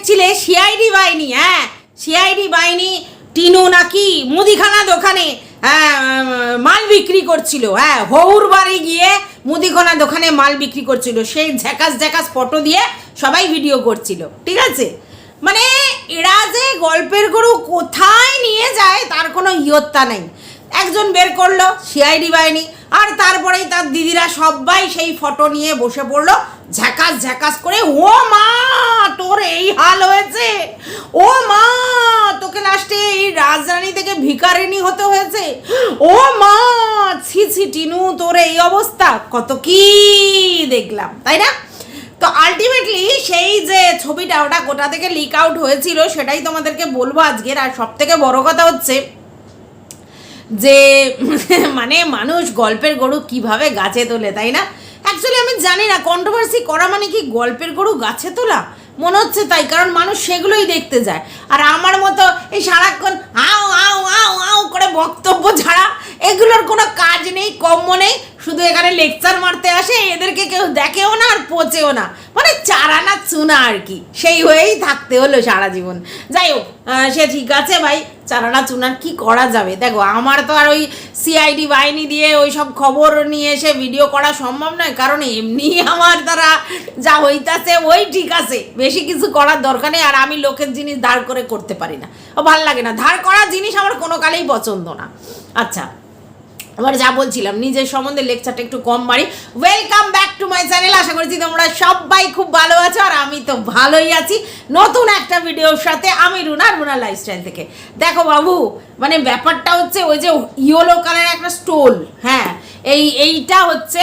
দেখছিলে? CID বাহিনী হ্যাঁ? CID বাহিনী, টিনু নাকি মুদিখানা দোকানে হ্যাঁ মাল বিক্রি করছিল। হ্যাঁ হৌর বাড়ি গিয়ে মুদিখানা দোকানে মাল বিক্রি করছিল। সেই ঝ্যাকাস ঝ্যাকাস ফটো দিয়ে সবাই ভিডিও করছিল, ঠিক আছে? মানে এরা যে গল্পের গরু কোথায় নিয়ে যায়, তার কোনো ইয়ত্তা নেই। একজন বের করল সিআইডি বাহিনী, আর তারপরেই তার দিদিরা সবাই সেই ফটো নিয়ে বসে পড়ল ঝ্যাকাস ঝ্যাকাস করে, ও মা, তোর এই হাল হয়েছে? ও মা, তোকে লাস্টে এই রাজরানী থেকে ভিকারিনী হতে হয়েছে? ও মা, ছি ছি, টিনু, তোর এই অবস্থা? কত কি দেখলাম, তাই না? তো আলটিমেটলি সেই যে ছবিটা, ওটা গোটা থেকে লিক আউট হয়েছিল, সেটাই তোমাদেরকে বলব আজকের, আর সব থেকে বড় কথা হচ্ছে যে মানে মানুষ গল্পের গরু কীভাবে গাছে তোলে, তাই না? অ্যাকচুয়ালি আমি জানি না কন্ট্রোভার্সি করা মানে কি গল্পের গরু গাছে তোলা? মনে হচ্ছে তাই, কারণ মানুষ সেগুলোই দেখতে যায়। আর আমার মতো এই সারাক্ষণ আও আও আও আও করে বক্তব্য ছাড়া এগুলোর কোনো কাজ নেই কম্য নেই, শুধু এখানে লেকচার মারতে আসে, এদেরকে কেউ দেখেও না আর পচেও না। মানে চারা না চুনা আর কি, সেই হয়েই থাকতে হলো সারা জীবন। যাই হোক সে ঠিক আছে ভাই চারানা চুনার কি করা যাবে? দেখো, আমার তো আর ওই সিআইডি বাহিনী দিয়ে ওই সব খবর নিয়ে এসে ভিডিও করা সম্ভব নয়, কারণ এমনি আমার দ্বারা যা হইতাছে ওই ঠিক আছে। বেশি কিছু করার দরকার নেই, আর আমি লোকের জিনিস ধার করে করতে পারি না। ও ভালো লাগে না। ধার করা জিনিস আমার কোনো কালেই পছন্দ না। আচ্ছা এবার যা বলছিলাম, নিজের সম্বন্ধে লেকচারটা একটু কম মারি welcome back to my channel আশা করছি তোমরা সবাই খুব ভালো আছো আর আমি তো ভালোই আছি। নতুন একটা ভিডিওর সাথে আমি রুনা রুনা লাইফস্টাইল থেকে। দেখো বাবু মানে ব্যাপারটা হচ্ছে ওই যে ইয়েলো কালারের একটা স্টোল হ্যাঁ এই, এইটা হচ্ছে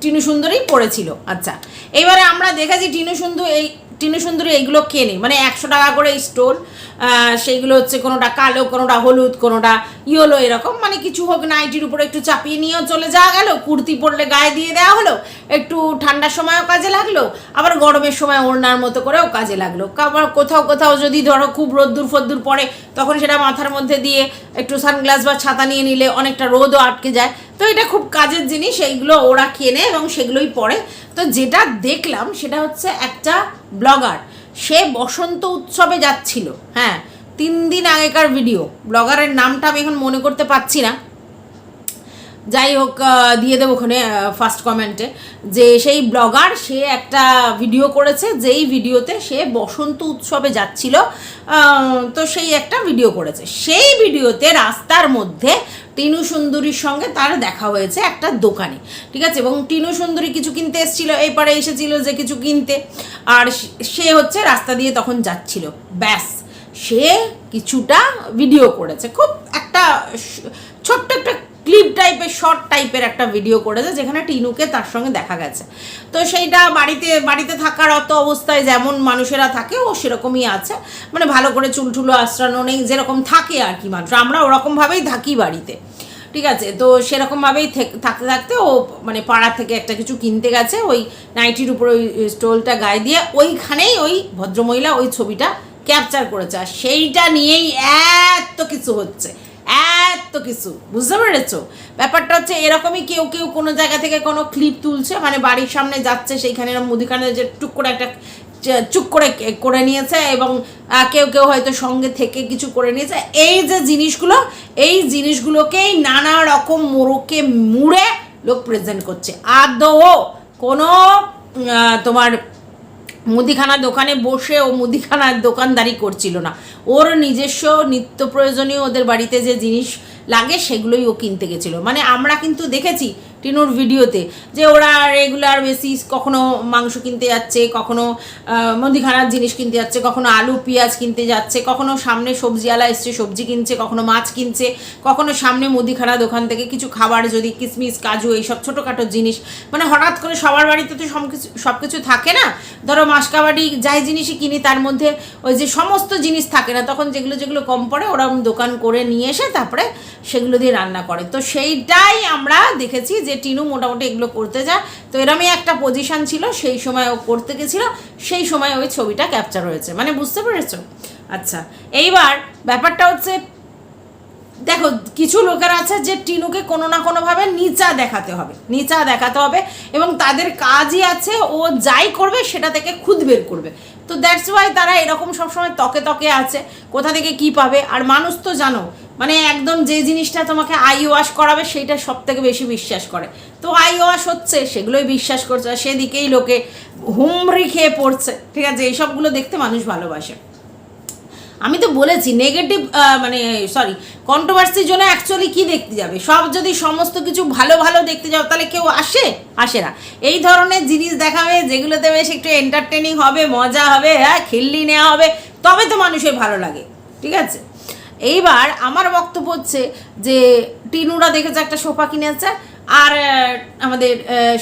টিনু সুন্দরী পড়েছিল আচ্ছা এবারে আমরা দেখেছি টিনু সুন্দর, এই, টিনু সুন্দরী এইগুলো কেনে মানে একশো টাকা করে স্টোল সেইগুলো হচ্ছে কোনোটা কালো, কোনোটা হলুদ, কোনোটা ইয়েলো, এরকম। মানে কিছু হোক, নাইটির উপরে একটু চাপিয়ে নিয়েও চলে যাওয়া গেল। কুর্তি পরলে গায়ে দিয়ে দেওয়া হলো। একটু ঠান্ডার সময়ও কাজে লাগল। আবার গরমের সময় ওড়নার মতো করেও কাজে লাগল। আবার কোথাও কোথাও যদি ধরো খুব রোদ্দুর ফদ্দুর পড়ে, তখন সেটা মাথার মধ্যে দিয়ে একটু সানগ্লাস বা ছাতা নিয়ে নিলে অনেকটা রোদও আটকে যায়। তো এটা খুব কাজের জিনিস, এইগুলো ওরা কেনে এবং সেগুলোই পরে। তো যেটা দেখলাম, সেটা হচ্ছে একটা ব্লগার। সে বসন্ত উৎসবে যাচ্ছিল হ্যাঁ। তিন দিন আগেকার ভিডিও ব্লগারের নামটা আমি এখন মনে করতে পারছি না। যাই হোক দিয়ে দেবো ওখানে ফার্স্ট কমেন্টে যে সেই ব্লগার, সে একটা ভিডিও করেছে, যেই ভিডিওতে সে বসন্ত উৎসবে যাচ্ছিল তো সেই একটা ভিডিও করেছে। সেই ভিডিওতে রাস্তার মধ্যে টিনু সুন্দরীর সঙ্গে তার দেখা হয়েছে একটা দোকানে, ঠিক আছে? এবং টিনু সুন্দরী কিছু কিনতে এসেছিল এই পারে এসেছিল যে কিছু কিনতে। আর সে হচ্ছে রাস্তা দিয়ে তখন যাচ্ছিল। ব্যাস, সে কিছুটা ভিডিও করেছে। খুব একটা ছোট্ট একটা ক্লিপ টাইপের, শর্ট টাইপের একটা ভিডিও করেছে, যেখানে টিনুকে তার সঙ্গে দেখা গেছে। তো সেইটা বাড়িতে বাড়িতে থাকার অত অবস্থায় যেমন মানুষেরা থাকে, ও সেরকমই আছে। মানে ভালো করে চুলটুলো আশ্রানো নেই, যেরকম থাকে আর কি মানুষ আমরা ওরকমভাবেই থাকি বাড়িতে। ঠিক আছে? তো সেরকমভাবেই থাকতে থাকতে ও মানে পাড়া থেকে একটা কিছু কিনতে গেছে, ওই নাইটির উপর ওই স্টোলটা গায়ে দিয়ে ওইখানেই ওই ভদ্রমহিলা ওই ছবিটা ক্যাপচার করেছে। আর সেইটা নিয়েই এত কিছু হচ্ছে। কিছু, বুঝতে পেরেছ? ব্যাপারটা হচ্ছে এরকমই কেউ কেউ কোনো জায়গা থেকে কোনো ক্লিপ তুলছে মানে বাড়ির সামনে যাচ্ছে, সেইখানে মুদিখানে যে টুক করে একটা চুপ করে করে নিয়েছে এবং কেউ কেউ হয়তো সঙ্গে থেকে কিছু করে নিয়েছে। এই যে জিনিসগুলো, এই জিনিসগুলোকেই নানা রকম মোড়কে মুড়ে লোক প্রেজেন্ট করছে। আদৌ কোনো তোমার মুদিখানা দোকানে বসে ও মুদিখানার দোকানদারি করছিল না। ওর নিজস্ব নিত্য প্রয়োজনীয় ওদের বাড়িতে যে জিনিস লাগে সেগুলোই ও কিনতে গেছিল। মানে আমরা কিন্তু দেখেছি টিনুর ভিডিওতে যে ওরা রেগুলার বেসিস কখনো মাংস কিনতে যাচ্ছে, কখনো মুদিখানার জিনিস কিনতে যাচ্ছে, কখনো আলু, পেঁয়াজ কিনতে যাচ্ছে, কখনো সামনে সবজিওয়ালা এসছে, সবজি কিনছে, কখনো মাছ কিনছে, কখনো সামনে মুদিখানা দোকান থেকে কিছু খাবার, যদি কিশমিশ কাজু, এইসব ছোটোখাটো জিনিস মানে হঠাৎ করে সবার বাড়িতে তো সব কিছু সব কিছু থাকে না? ধরো মাসকাবাড়ি যাই জিনিসই কিনি, তার মধ্যে ওই যে সমস্ত জিনিস থাকে না, তখন যেগুলো যেগুলো কম পড়ে ওরা দোকান করে নিয়ে এসে তারপরে সেগুলো দিয়ে রান্না করে। তো সেইটাই আমরা দেখেছি যে টিনু মোটামুটি এগুলো করতে যায়। তো এরমই একটা পজিশন ছিল, সেই সময় ও করতে গেছিল, সেই সময় ওই ছবিটা ক্যাপচার হয়েছে। মানে বুঝতে পেরেছ? আচ্ছা এইবার ব্যাপারটা হচ্ছে, দেখো, কিছু লোকের আছে যে টিনুকে কোনো না কোনোভাবে নিচা দেখাতে হবে, নিচা দেখাতে হবে এবং তাদের কাজই আছে, ও যাই করবে সেটা থেকে খুদ বের করবে। তো দ্যাটস ওয়াই তারা এরকম সবসময় তকে তকে আছে, কোথা থেকে কি পাবে? আর মানুষ তো জানো মানে একদম যে জিনিসটা তোমাকে আই ওয়াশ করাবে, সেইটা সব থেকে বেশি বিশ্বাস করে। তো আই ওয়াশ হচ্ছে, সেগুলোই বিশ্বাস করছে। আর সেদিকেই লোকে হুমড়ি খেয়ে পড়ছে, ঠিক আছে? এইসবগুলো দেখতে মানুষ ভালোবাসে। আমি তো বলেছি নেগেটিভ মানে সরি কন্ট্রোভার্সির জন্য অ্যাকচুয়ালি কি দেখতে যাবে? সব যদি সমস্ত কিছু ভালো ভালো দেখতে যাও, তাহলে কেউ আসে? আসে না। এই ধরনের জিনিস দেখাবে, যেগুলোতে বেশ একটু এন্টারটেনিং হবে, মজা হবে হ্যাঁ খিল্লি নেওয়া হবে, তবে তো মানুষের ভালো লাগে, ঠিক আছে? এইবার আমার বক্তব্য হচ্ছে যে টিনুরা দেখেছে একটা সোফা কিনেছে আর আমাদের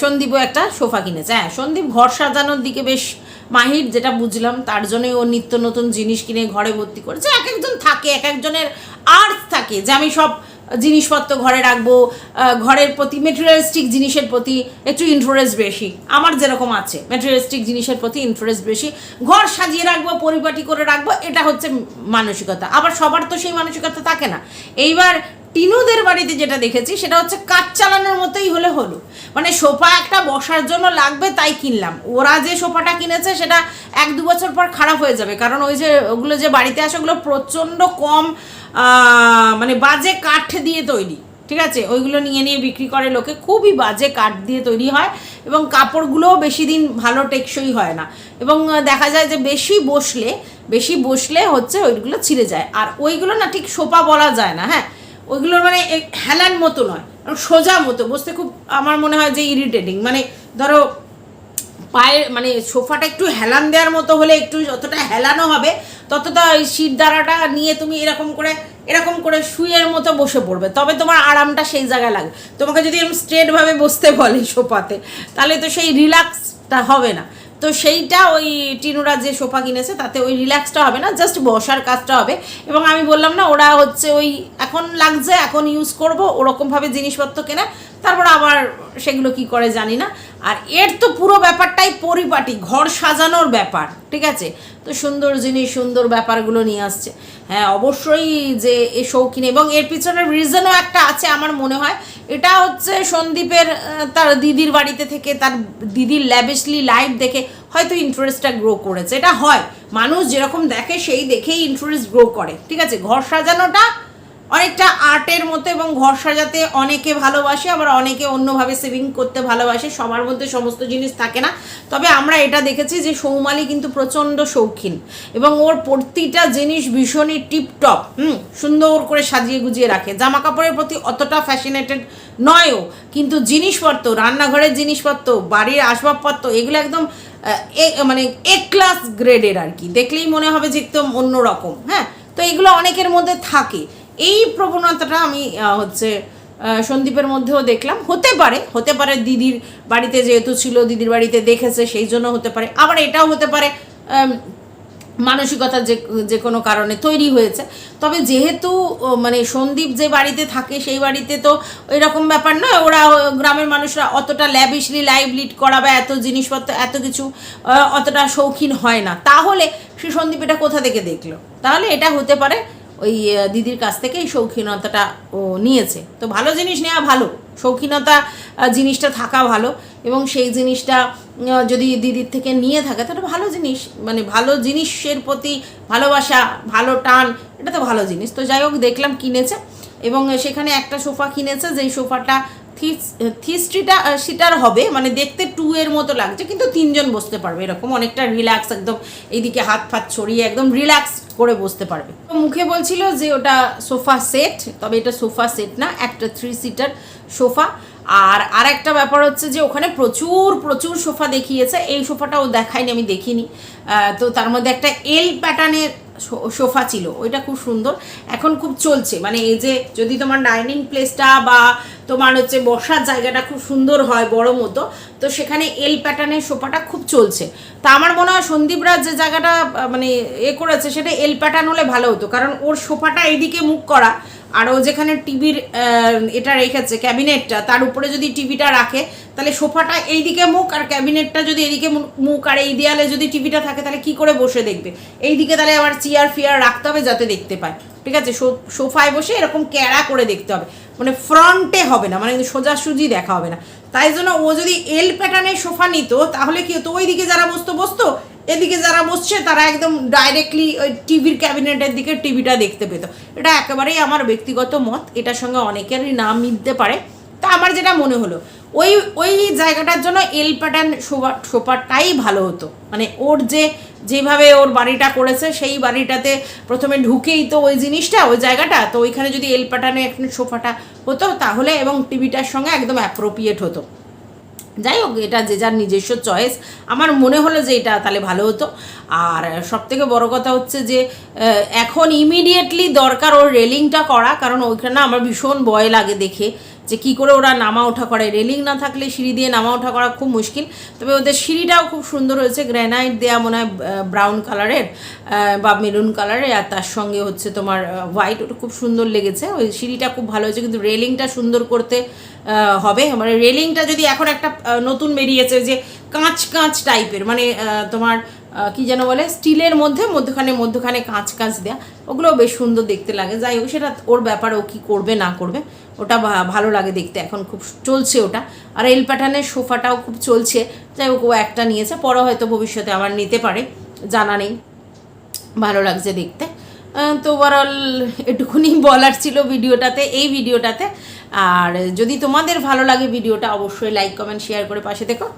সন্দীপও একটা সোফা কিনেছে। হ্যাঁ সন্দীপ ঘর সাজানোর দিকে বেশ মাহির, যেটা বুঝলাম, তার জন্যই ও নিত্য নতুন জিনিস কিনে ঘরে ভর্তি করেছে। এক একজন থাকে, এক একজনের আর্থ থাকে যে আমি সব জিনিসপত্র ঘরে রাখব ঘরের প্রতি মেটেরিয়ালিস্টিক জিনিসের প্রতি একটু ইন্টারেস্ট বেশি। আমার যেরকম আছে মেটেরিয়ালিস্টিক জিনিসের প্রতি ইন্টারেস্ট বেশি। ঘর সাজিয়ে রাখব, পরিপাটি করে রাখব, এটা হচ্ছে মানসিকতা। আবার সবার তো সেই মানসিকতা থাকে না। এইবার টিনুদের বাড়িতে যেটা দেখেছি, সেটা হচ্ছে কাজ চালানোর মতোই হলে হলো। মানে সোফা একটা বসার জন্য লাগবে, তাই কিনলাম। ওরা যে সোফাটা কিনেছে, সেটা এক দু বছর পর খারাপ হয়ে যাবে। কারণ ওই যে, ওগুলো যে বাড়িতে আসে, ওগুলো প্রচণ্ড কম মানে বাজে কাঠ দিয়ে তৈরি, ঠিক আছে? ওইগুলো নিয়ে নিয়ে বিক্রি করে লোকে, খুবই বাজে কাঠ দিয়ে তৈরি হয় এবং কাপড়গুলোও বেশি দিন ভালো টেকসই হয় না। এবং দেখা যায় যে বেশি বসলে বেশি বসলে হচ্ছে ওইগুলো ছিঁড়ে যায়। আর ওইগুলো না ঠিক সোপা বলা যায় না হ্যাঁ? ওইগুলোর মানে হেলান মতো নয়, সোজা মতো, বসতে খুব আমার মনে হয় যে ইরিটেটিং মানে ধরো পায়ের মানে সোফাটা একটু হেলান দেওয়ার মতো হলে একটু যতটা হেলানো হবে, ততটা ওই শীত দ্বারাটা নিয়ে তুমি এরকম করে এরকম করে শুয়ের মতো বসে পড়বে। তবে তোমার আরামটা সেই জায়গায় লাগবে। তোমাকে যদি এরকম স্ট্রেটভাবে বসতে বলে সোফাতে, তাহলে তো সেই রিল্যাক্সটা হবে না। তো সেইটা ওই টিনুরা যে সোফা কিনেছে, তাতে ওই রিল্যাক্সটা হবে না, জাস্ট বসার কাজটা হবে। এবং আমি বললাম না, ওরা হচ্ছে ওই এখন লাগছে, এখন ইউজ করব, ওরকমভাবে জিনিসপত্র কেনা। তারপর আবার সেগুলো কি করে জানি না। আর এর তো পুরো ব্যাপারটাই পরিপাটি, ঘর সাজানোর ব্যাপার, ঠিক আছে? তো সুন্দর জিনিস, সুন্দর ব্যাপারগুলো নিয়ে আসছে। হ্যাঁ অবশ্যই যে এ শৌখিন, এবং এর পিছনের রিজনও একটা আছে আমার মনে হয়। এটা হচ্ছে সন্দীপের তার দিদির বাড়িতে থেকে, তার দিদির ল্যাবেশলি লাইফ দেখে হয়তো ইন্টারেস্টটা গ্রো করেছে। এটা হয়। মানুষ যেরকম দেখে, সেই দেখেই ইন্টারেস্ট গ্রো করে, ঠিক আছে? ঘর সাজানোটা অনেকটা আর্টের মতো এবং ঘর সাজাতে অনেকে ভালোবাসে, আবার অনেকে অন্যভাবে সেভিং করতে ভালোবাসে। সবার মধ্যে সমস্ত জিনিস থাকে না। তবে আমরা এটা দেখেছি যে সৌমালি কিন্তু প্রচণ্ড শৌখিন এবং ওর প্রতিটা জিনিস ভীষণই টিপটপ হুম, সুন্দর করে সাজিয়ে গুজিয়ে রাখে। জামা কাপড়ের প্রতি অতটা ফ্যাসিনেটেড নয়ও, কিন্তু জিনিসপত্র, রান্নাঘরের জিনিসপত্র, বাড়ির আসবাবপত্র, এগুলো একদম মানে এ ক্লাস গ্রেডের আর কি। দেখলেই মনে হবে যে একদম অন্যরকম হ্যাঁ? তো এগুলো অনেকের মধ্যে থাকে। এই প্রবণতাটা আমি হচ্ছে সন্দীপের মধ্যেও দেখলাম। হতে পারে হতে পারে দিদির বাড়িতে যেহেতু ছিল, দিদির বাড়িতে দেখেছে, সেই জন্য হতে পারে। আবার এটাও হতে পারে মানসিকতা যে যে কোনো কারণে তৈরি হয়েছে। তবে যেহেতু মানে সন্দীপ যে বাড়িতে থাকে, সেই বাড়িতে তো এরকম ব্যাপার নয়। ওরা গ্রামের মানুষরা অতটা ল্যাবিশলি লাইভ লিড করা বা এত জিনিসপত্র, এত কিছু অতটা শৌখিন হয় না। তাহলে সে সন্দীপ এটা কোথা থেকে দেখল? তাহলে এটা হতে পারে ওই দিদির কাছ থেকে এই শৌখিনতাটা ও নিয়েছে। তো ভালো জিনিস নেওয়া ভালো। শৌখিনতা জিনিসটা থাকা ভালো এবং সেই জিনিসটা যদি দিদির থেকে নিয়ে থাকে, তাহলে ভালো জিনিস। মানে ভালো জিনিসের প্রতি ভালোবাসা, ভালো টান, এটা তো ভালো জিনিস। তো যাই হোক, দেখলাম কিনেছে এবং সেখানে একটা সোফা কিনেছে, যেই সোফাটা থ্রিস্ট্রিটা সিটার হবে মানে দেখতে টু এর মতো লাগছে, কিন্তু তিনজন বসতে পারবে, এরকম অনেকটা রিল্যাক্স একদম এইদিকে হাত ফাত ছড়িয়ে একদম রিল্যাক্স করে বসতে পারবে। মুখে বলছিল যে ওটা সোফা সেট তবে এটা সোফা সেট না, একটা থ্রি সিটার সোফা। আর আর একটা ব্যাপার হচ্ছে যে ওখানে প্রচুর প্রচুর সোফা দেখিয়েছে, এই সোফাটাও দেখায়নি আমি দেখিনি। তো তার মধ্যে একটা এল প্যাটার্নের সোফা ছিল, ওইটা খুব সুন্দর। এখন খুব চলছে মানে এই যে যদি তোমার ডাইনিং প্লেসটা বা তোমার হচ্ছে বসার জায়গাটা খুব সুন্দর হয় বড় মতো, তো সেখানে এল প্যাটার্নের সোফাটা খুব চলছে। তা আমার মনে হয় সন্দীপরা যে জায়গাটা মানে এ করেছে, সেটা এল প্যাটার্ন হলে ভালো হতো, কারণ ওর সোফাটা এদিকে মুখ করা আর ও যেখানে টিভির এটা রেখেছে, ক্যাবিনেটটা, তার উপরে যদি টিভিটা রাখে, তাহলে সোফাটা এইদিকে মুখ আর ক্যাবিনেটটা যদি এদিকে মুখ আর এই দেয়ালে যদি টিভিটা থাকে, তাহলে কি করে বসে দেখবে? এইদিকে তাহলে আবার চেয়ার ফিয়ার রাখতে হবে যাতে দেখতে পায়। ঠিক আছে? সোফায় বসে এরকম ক্যাড়া করে দেখতে হবে। মানে ফ্রন্টে হবে না মানে সোজাসুজি দেখা হবে না। তাই জন্য ও যদি এল প্যাটার্নের সোফা নিত, তাহলে কি হতো? ওইদিকে যারা বসতো বসতো। এদিকে যারা বসছে, তারা একদম ডাইরেক্টলি ওই টিভির ক্যাবিনেটের দিকে টিভিটা দেখতে পেত। এটা একেবারেই আমার ব্যক্তিগত মত, এটার সঙ্গে অনেকেরই নাম মিলতে পারে। তা আমার যেটা মনে হলো, ওই ওই জায়গাটার জন্য এল প্যাটার্ন সোফা সোফাটাই ভালো হতো। মানে ওর যে, যেভাবে ওর বাড়িটা করেছে, সেই বাড়িটাতে প্রথমে ঢুকেই তো ওই জিনিসটা, ওই জায়গাটা। তো ওইখানে যদি এল প্যাটার্নে একটা সোফাটা হতো, তাহলে এবং টিভিটার সঙ্গে একদম অ্যাপ্রোপ্রিয়েট হতো। যাই হোক, এটা যে যার নিজস্ব চয়েস আমার মনে হলো যে এটা তাহলে ভালো হতো। আর সব থেকে বড় কথা হচ্ছে যে এখন ইমিডিয়েটলি দরকার ওর রেলিংটা করা, কারণ ওইখানে আমার ভীষণ ভয় লাগে দেখে। যে কি করে ওরা নামা ওঠা করে রেলিং না থাকলে সিঁড়ি দিয়ে নামা ওঠা করা খুব মুশকিল। তবে ওদের সিঁড়িটাও খুব সুন্দর হয়েছে গ্র্যানাইট দেওয়া মনে হয় ব্রাউন কালারের বা মেরুন কালারের আর তার সঙ্গে হচ্ছে তোমার হোয়াইট ওটা খুব সুন্দর লেগেছে। ওই সিঁড়িটা খুব ভালো হয়েছে, কিন্তু রেলিংটা সুন্দর করতে হবে। মানে রেলিংটা যদি এখন একটা নতুন বেরিয়েছে, যে কাঁচ কাঁচ টাইপের মানে তোমার কি যেন বলে, স্টিলের মধ্যে, মধ্যখানে মধ্যখানে কাঁচ কাঁচ দেয়া। ওগুলো বেশ সুন্দর দেখতে লাগে। যাই হোক, সেটা ওর ব্যাপার, ও কী করবে, না করবে, ওটা ভালো লাগে দেখতে। এখন খুব চলছে ওটা। আর এল প্যাটার্নের সোফাটাও খুব চলছে। যাই হোক, ও একটা নিয়েছে। পরে হয়তো ভবিষ্যতে আবার নিতে পারে। জানা নেই। ভালো লাগছে দেখতে। তো ওভারঅল এটুকুনি বলার ছিল ভিডিওটাতে, এই ভিডিওটাতে। আর যদি তোমাদের ভালো লাগে ভিডিওটা, অবশ্যই লাইক কমেন্ট শেয়ার করে পাশে দেখো